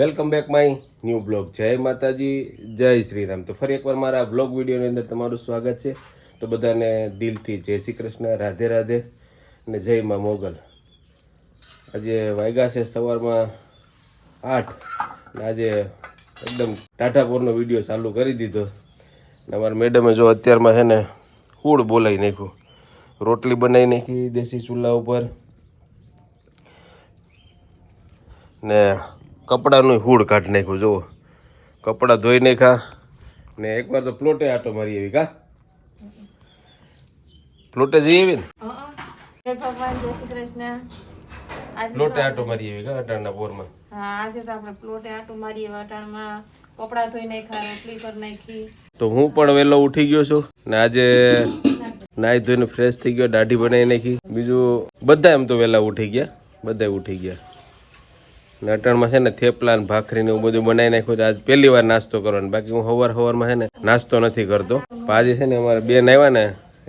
Welcome back my new blog. જય માતાજી, જય શ્રી રામ તો ફરી એકવાર મારા બ્લોગ વિડીયોની અંદર તમારું સ્વાગત છે. તો બધાને દિલથી જય શ્રી કૃષ્ણ, રાધે રાધે અને જય માં મોગલ. આજે વાયગા છે સવારમાં આઠ ને આજે એકદમ ટાટાપોરનો વીડિયો ચાલુ કરી દીધો. ને અમારા મેડમે જો અત્યારમાં છે ને હૂડ બોલાવી નાખ્યું. રોટલી બનાવી નાખી દેશી ચૂલા ઉપર. ને કપડાનું હૂડ કાઢી નાખ્યું જુઓ. કપડાં ધોઈ નાખ્યા. ને એકવાર તો પ્લોટે આટો મારી આવી કા? પ્લોટે જઈ આવી ને? ભગવાન જય શ્રી કૃષ્ણ. પ્લોટે આટો મારી આવી કા અટાણના પોરમાં? હા આજે તો આપણે પ્લોટે આટો મારીએ વટાણમાં કપડાં ધોઈ નાખ્યા રોટલી કરી નાખી. તો હું પણ વહેલો ઉઠી ગયો છું ને આજે નાહી ધોઈને ફ્રેશ થઈ ગયો દાઢી બનાવી નાખી. બીજું બધા એમ તો વહેલા ઉઠી ગયા બધા ઉઠી ગયા. અટાણમાં છે ને થેપલા ને ભાખરી ને એવું બધું બનાવી નાખ્યું તો આજ પહેલી વાર નાસ્તો કરવાનો. બાકી હું સવાર સવારમાં છે ને નાસ્તો નથી કરતો. આજે છે ને અમારે બેન આવ્યા ને,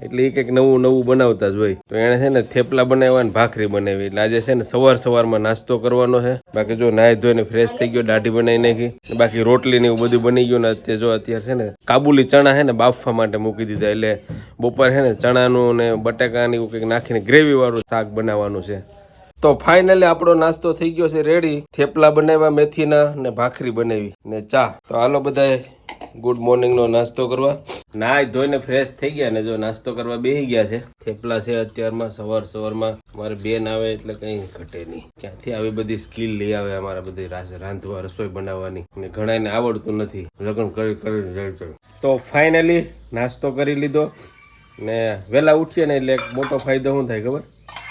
એટલે એ કંઈક નવું નવું બનાવતા જ હોય. તો એણે છે ને થેપલા બનાવ્યા ને ભાખરી બનાવી. એટલે આજે છે ને સવાર સવારમાં નાસ્તો કરવાનો છે. બાકી જો નાહી ધોઈને ફ્રેશ થઈ ગયો, દાઢી બનાવી નાખી. બાકી રોટલી ને એવું બધું બની ગયું ને અત્યારે જો અત્યારે છે ને કાબુલી ચણા છે ને બાફવા માટે મૂકી દીધા. એટલે બપોર છે ને ચણાનું ને બટાકાની એવું કંઈક નાખીને ગ્રેવી વાળું શાક બનાવવાનું છે. તો ફાઇનલી આપણો નાસ્તો થઈ ગયો છે રેડી થેપલા બનાવ્યા, મેથીના ને ભાખરી બનાવી ને ચા. તો હાલો બધાએ ગુડ મોર્નિંગ નો નાસ્તો કરવા. નાય ધોઈને ફ્રેશ થઈ ગયા ને જો નાસ્તો કરવા બેસી ગયા છે. થેપલા છે અત્યારમાં, સવાર સવારમાં. મારે બેન આવે એટલે કંઈ ઘટે નહીં. ક્યાંથી આવી બધી સ્કિલ લઈ આવે અમારા બધી રાંધવા, રસોઈ બનાવવાની? ને ઘણાને આવડતું નથી. લગ્ન કરી કરી તો ફાઇનલી નાસ્તો કરી લીધો. ને વહેલા ઉઠીએ ને એટલે એક મોટો ફાયદો શું થાય ખબર?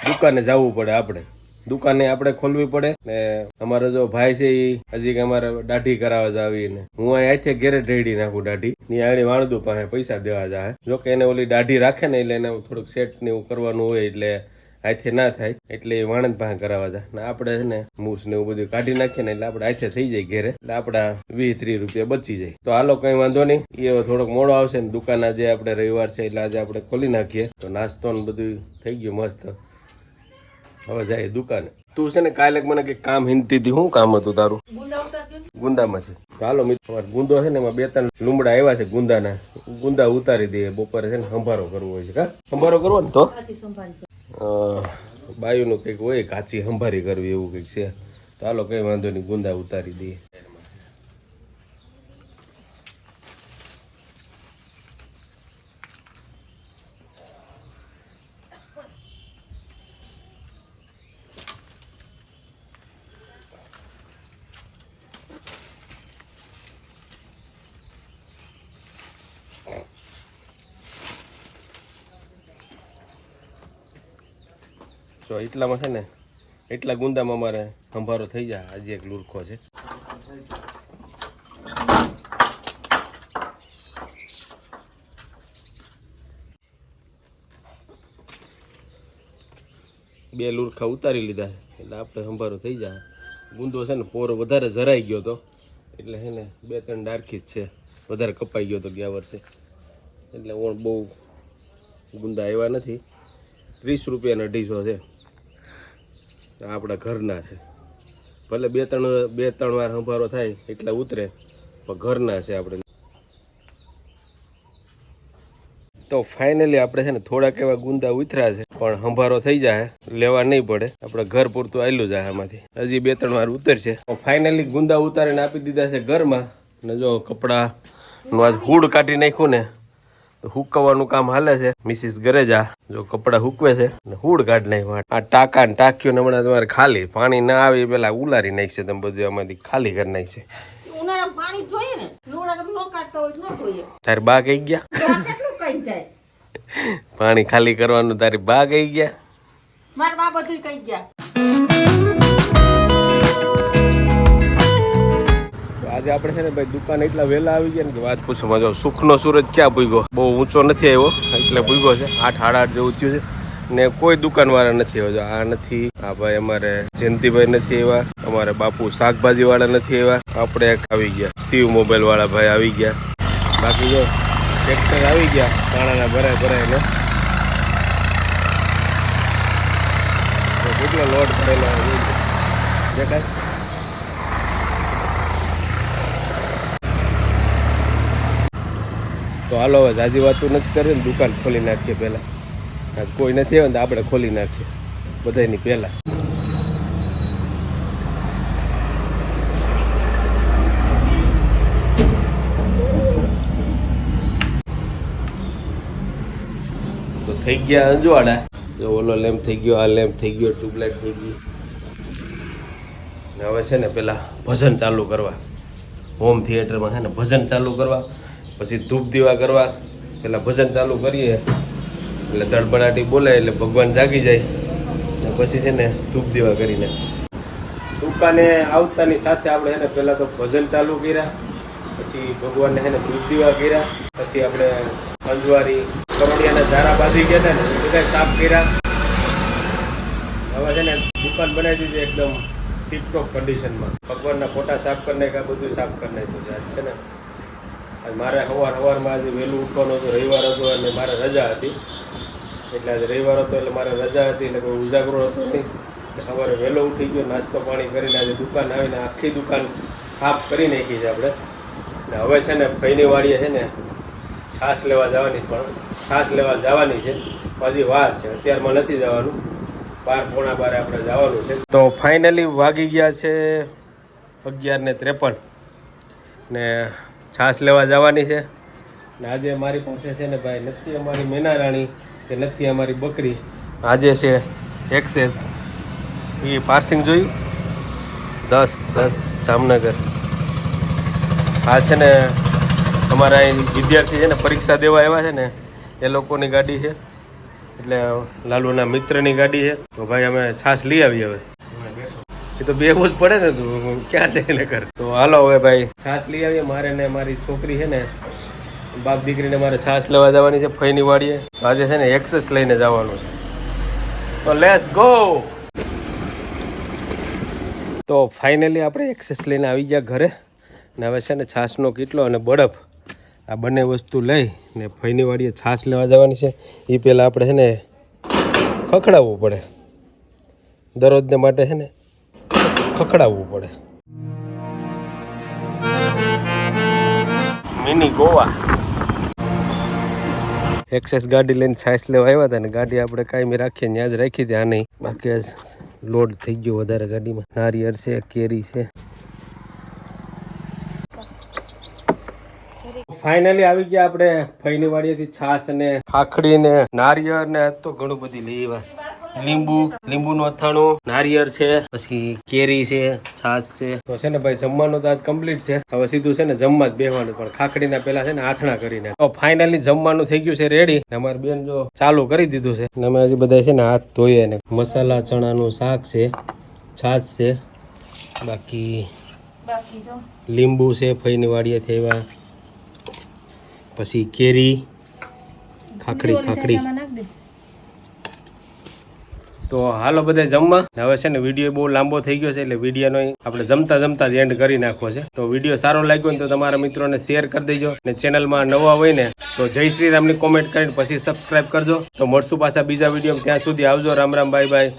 દુકાને જવું પડે આપણે. દુકાને આપણે ખોલવી પડે. ને અમારો જો ભાઈ છે એ હજી અમારે દાઢી કરાવવા જાવી ને. હું અહીં અહીંથી ઘેરે ઢેડી નાખું દાઢી. ની આણી વાણદું પાસે પૈસા દેવા જાય જો કે એને ઓલી દાઢી રાખે ને એટલે એને થોડુંક સેટ ને એવું કરવાનું હોય એટલે આથી ના થાય. એટલે એ વાણંદ પાસે કરાવવા જાય ને આપણે છે ને મૂસ ને એવું બધું કાઢી નાખીએ ને એટલે આપણે આથે થઈ જાય ઘેરે. એટલે આપણા વીસ ત્રીસ રૂપિયા બચી જાય. તો હાલો કઈ વાંધો નહીં. એ થોડોક મોડો આવશે ને દુકાન આજે આપણે રવિવાર છે એટલે આજે આપણે ખોલી નાખીએ. તો નાસ્તો ને બધું થઈ ગયું મસ્ત. હવે જાય દુકાને. તું છે ને કાલે મને કઈ કામ હિંદતી હતી શું કામ હતું તારું? ગુંદામાંથી ચાલો મિત્રો ગુંદો છે ને એમાં બે ત્રણ લુમડા આવ્યા છે ગુંદાના. ગુંદા ઉતારી દઈએ બપોરે છે ને સંભારો કરવો હોય છે કા? સંભારો કરવો ને તો? બાયુનું કંઈક હોય કાચી સંભારી કરવી એવું કંઈક છે. તો હાલો કંઈ વાંધો નહીં ગુંદા ઉતારી દઈએ જો એટલામાં છે ને, એટલા ગુંદામાં અમારે સંભારો થઈ જાય. આજે એક લુરખો છે. બે લુરખા ઉતારી લીધા એટલે આપણે સંભારો થઈ જાય. ગુંદો છે ને, પોરો વધારે જરાઈ ગયો તો. એટલે છે ને, બે ત્રણ ડારખી જ છે. વધારે કપાઈ ગયો તો ગયા વર્ષે. એટલે ઓણ બહુ ગુંદા આવ્યા નથી. ત્રીસ રૂપિયાના અઢીસો છે. આપણા ઘરના છે. ભલે બે ત્રણ બે ત્રણ વાર સંભારો થાય એટલા ઉતરે, પણ ઘરના છે આપણે. તો ફાઇનલી આપણે છે ને થોડાક એવા ગુંદા ઉતર્યા છે, પણ સંભારો થઈ જાય લેવા નહીં પડે. આપણે ઘર પૂરતું આવેલું જાય આમાંથી. હજી બે ત્રણ વાર ઉતરશે. ફાઇનલી ગુંદા ઉતારીને આપી દીધા છે ઘરમાં. ને જો કપડાનું આજ હૂડ કાઢી નાખ્યું ને હુકવવાનું કામ હાલે છે. મિસિસ ઘરે જા જો કપડા હુકવે છે હુડ કાઢ નાખ્યું આ ટાંકા ને ટાંક્યું ને હમણાં તમારે ખાલી પાણી ના આવે પેલા ઉલારી નાખશે તમે બધું આમાંથી ખાલી કરી નાખશે તારી બા કઈ ગયા? પાણી ખાલી કરવાનું તારી બા કઈ ગયા? મારા બા બધું કઈ ગયા. આજે આપણે છે ને ભાઈ દુકાન એટલા વહેલા આવી ગયા ને કે વાત પૂછો મજા સુખનો સૂરજ ક્યાં ભૂગ્યો? બહુ ઊંચો નથી આવ્યો, એટલે ભૂગ્યો છે. આઠ આઠ આઠ જેવું થયું છે. ને કોઈ દુકાનવાળા નથી આવ્યો. આ નથી, આ ભાઈ અમારે જયંતિભાઈ નથી આવ્યા, અમારે બાપુ શાકભાજી વાળા નથી આવ્યા. આપણે આવી ગયા. શિવ મોબાઈલ વાળા ભાઈ આવી ગયા. બાકી જો, ટ્રેક્ટર આવી ગયા કાણાના ભરાય ભરાય કેટલો લોડ ભરેલો. દેખાય? તો હાલો, હવે જાજી વાતું નથી કરવી ને દુકાન ખોલી નાખીએ પહેલાં. કોઈ નથી આવે ને તો આપણે ખોલી નાખીએ બધાની પહેલાં. તો થઈ ગયા અંજવાડા. ઓલો લેમ્પ થઈ ગયો, આ લેમ્પ થઈ ગયો ટ્યુબલાઇટ થઈ ગઈ. હવે છે ને પેલા ભજન ચાલુ કરવા. હોમ થિયેટરમાં છે ને ભજન ચાલુ કરવા. પછી ધૂપ દીવા કરવા પેલા ભજન ચાલુ કરીએ. એટલે ધડબડાટી બોલે એટલે ભગવાન જાગી જાય. પછી છે ને ધૂપ દીવા કરીને. દુકાને આવતાની સાથે આપણે છે ને પહેલાં તો ભજન ચાલુ કર્યા. પછી ભગવાનને છે ને ધૂપ દીવા કર્યા. પછી આપણે અંજવારી કરોડિયાના ઝારા બાંધી ગયા હતા ને બધા સાફ કર્યા. હવે છે ને દુકાન બનાવી દીધી એકદમ ટીપટોપ કન્ડિશનમાં ભગવાનના ફોટા સાફ કરી નાખ્યા, બધું સાફ કરી નાખ્યું છે. છે ને મારે સવાર સવારમાં આજે વહેલું ઉઠવાનું હતું, રવિવાર હતો અને મારે રજા હતી. એટલે આજે રવિવાર હતો એટલે મારે રજા હતી એટલે કોઈ ઉજાગરો હતો નહીં. સવારે વહેલો ઉઠી ગયો, નાસ્તો પાણી કરીને આજે દુકાન આવીને આખી દુકાન સાફ કરી નાખી છે આપણે. ને હવે છે ને ભાઈની વાડીએ છે ને છાશ લેવા જવાની પણ, છાશ લેવા જવાની છે. હજી વાર છે, અત્યારમાં નથી જવાનું. બાર, પોણા બારે આપણે જવાનું છે. તો ફાઇનલી વાગી ગયા છે અગિયાર ને ત્રેપન. ને છાશ લેવા જવાની છે? ને આજે મારી પાસે છે ને ભાઈ નથી અમારી મેનારાણી કે નથી અમારી બકરી. આજે છે એક્સેસ. એ પાર્સિંગ જોયું? દસ દસ જામનગર. આ છે ને અમારા અહીં વિદ્યાર્થી છે ને પરીક્ષા દેવા આવ્યા છે ને એ લોકોની ગાડી છે. એટલે લાલુના મિત્રની ગાડી છે. તો ભાઈ અમે છાશ લઈ આવી હવે. એ તો બેવું જ પડે ને તું. ક્યાં જઈને કર તો હાલો હવે ભાઈ. છાશ લઈ આવીએ. મારે ને મારી છોકરી છે ને, બાપ દીકરીને મારે છાશ લેવા જવાની છે. ફઈની વાડીએ. આજે છે ને એક્સેસ લઈને જવાનું છે. તો લેસ ગો તો ફાઇનલી આપણે એક્સેસ લઈને આવી ગયા ઘરે. ને હવે છે ને છાશનો કેટલો અને બળફ. આ બંને વસ્તુ લઈ ને ફઈની વાડીએ છાશ લેવા જવાની છે. એ પહેલાં આપણે છે ને ખખડાવવું પડે. દરરોજને માટે છે ને ખખડાવવું પડે. મિની ગોવા. એક્સેસ ગાડી લઈને છાસ લેવા આવ્યા હતા ને ગાડી આપણે કાયમી રાખીએ ત્યાં જ રાખી ત્યાં નહીં. બાકી લોડ થઈ ગયો વધારે ગાડીમાં. નારિયેળ છે કેરી છે. ફાઇનલી આવી ગયા આપણે ફઈની વાડીએથી છાશ અને ખાખડી ને નારિયેળ ને તો ઘણું બધી લઈ આવ્યા. લીંબુ લીંબુનું અથાણું નારિયેળ છે પછી કેરી છે છાશ છે. તો છે ને ભાઈ જમવાનું તો આજ કમ્પ્લીટ છે. હવે સીધું છે ને જમવા જ બેહવાનું. પણ ખાખડીના પેલા છે ને આથણા કરીને. તો ફાઇનલી જમવાનું થઈ ગયું છે રેડી અમારી બેન જો ચાલુ કરી દીધું છે. અને અમે હજી બધા છે ને હાથ ધોઈએ ને. મસાલા ચણાનું શાક છે છાશ છે. બાકી બાકી લીંબુ છે ફઈની વાડીએથી આવ્યા પછી કેરી ખાખડી ખાખડી. તો હાલો બધા જમવા. હવે છે ને વીડિયો બહુ લાંબો થઈ ગયો છે એટલે વિડીયોનો આપણે જમતા જમતા જ એન્ડ કરી નાખવો છે. તો વીડિયો સારો લાગ્યો ને તો તમારા મિત્રોને શેર કરી દેજો ને ચેનલમાં નવા હોય ને તો જય શ્રી રામની કોમેન્ટ કરીને પછી સબસ્ક્રાઈબ કરજો. તો મળશું પાછા બીજા વીડિયો ત્યાં સુધી આવજો. Ram Ram, bye bye.